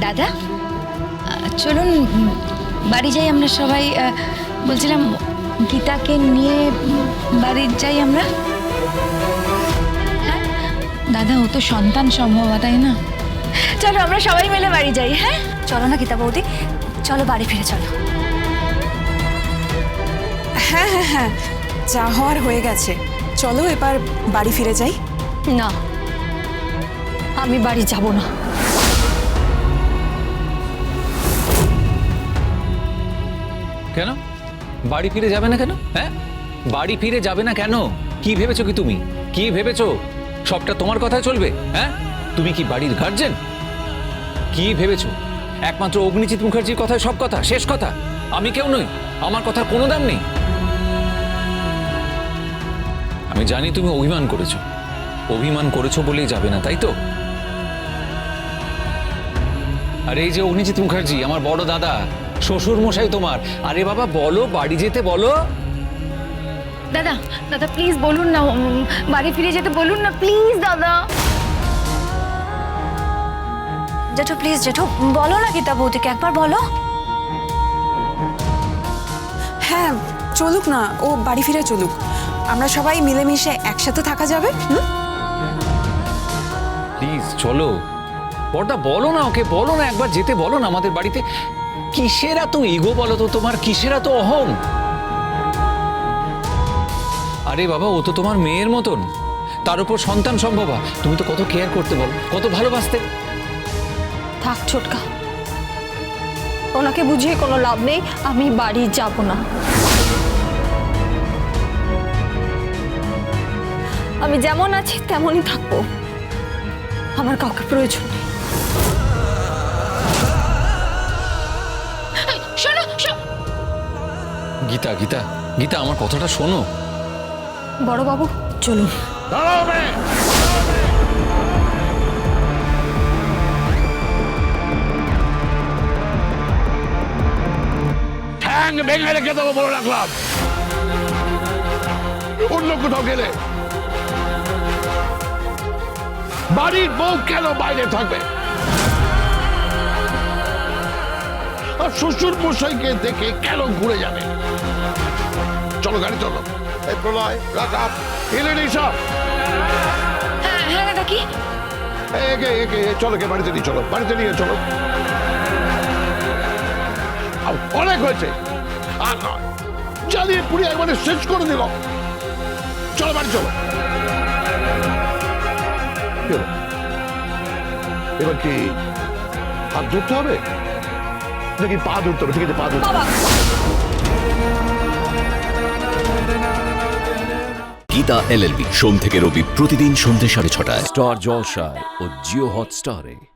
দাদা? চলুন বাড়ি যাই আমরা সবাই। বলছিলাম গীতাকে নিয়ে বাড়ি যাই আমরা। হ্যাঁ? দাদা ও তো সন্তান সম্ভব তাই না? চলো আমরা সবাই মিলে বাড়ি যাই হ্যাঁ? চলো না গীতা বৌদি চলো বাড়ি ফিরে চলো। হ্যাঁ হ্যাঁ হ্যাঁ যা হওয়ার হয়ে গেছে। চলো এবার বাড়ি ফিরে যাই। না। আমি বাড়ি যাব না। কেন? বাড়ি ফিরে যাবে না কেন? হ্যাঁ? বাড়ি ফিরে যাবে না কেন? কি ভেবেছো কি তুমি? কি ভেবেছো? সবটা তোমার কথায় চলবে হ্যাঁ? তুমি কি বাড়ির গার্জেন কি ভেবেছো? একমাত্র অগ্নিজিৎ মুখার্জির কথায় সব কথা, শেষ কথা? আমি কেউ নই, আমার কথার কোনো দাম নেই। আমি জানি তুমি অভিমান করেছ। অভিমান করেছ বলেই যাবে না, তাই তো? আর এই যে অগ্নিজিৎ মুখার্জি আমার বড় দাদা শ্বশুর মশাই তোমার। আরে বাবা বলো বাড়ি যেতে বলো। দাদা দাদা প্লিজ বলুন না উম, বাড়ি ফিরে যেতে বলুন না প্লিজ দাদা। জেঠু প্লিজ জেঠু বলো না গীতা বৌদিকে একবার বলো। হ্যাঁ চলুক না ও বাড়ি ফিরে চলুক। আমরা সবাই মিলেমিশে একসাথে থাকা যাবে হুম? প্লিজ চলো। বড়টা বলো না ওকে, বলো না একবার যেতে, বলো না আমাদের বাড়িতে। কিসের এত ইগো বলো তো তোমার, কিসের এত অহং। আরে বাবা, ও তো তোমার মেয়ের মতন। তার উপর সন্তান সম্ভবা তুমি তো কত কেয়ার করতে বলো, কত ভালোবাসতে। থাক ছোটকা, ওনাকে বুঝিয়ে কোনো লাভ নেই, আমি বাড়ি যাব না। আমি যেমন আছি তেমনই থাকব। আমার কাউকে প্রয়োজন নেই। গীতা গীতা গীতা আমার কথাটা শোনো। বড় বাবু চলুন। ঠ্যাং ভেঙে রেখে দেবো বলে রাখলাম। অন্য কোথাও গেলে। বাড়ির বউ কেন বাইরে থাকবে? আর শ্বশুর মশাইকে দেখে কেন ঘুরে যাবে? চলো গাড়ি চলো। এই প্রলয় রাখা এলেন সব। হ্যাঁ হ্যাঁ দাদা কি? একে একে চলো কে বাড়িতে নিয়ে চলো বাড়িতে নিয়ে চলো। অনেক হয়েছে। আর নয় জ্বালিয়ে পুড়িয়ে একবারে শেষ করে দিল। চলো বাড়ি চলো। এবার কি হাত ধরতে হবে? নাকি পা ধরতে হবে ঠিক আছে পা ধরতে হবে। গীতা এলএলবি সোম থেকে রবি প্রতিদিন সন্ধ্যে সাড়ে ছটায়। স্টার জলসায় ও জিও হটস্টারে।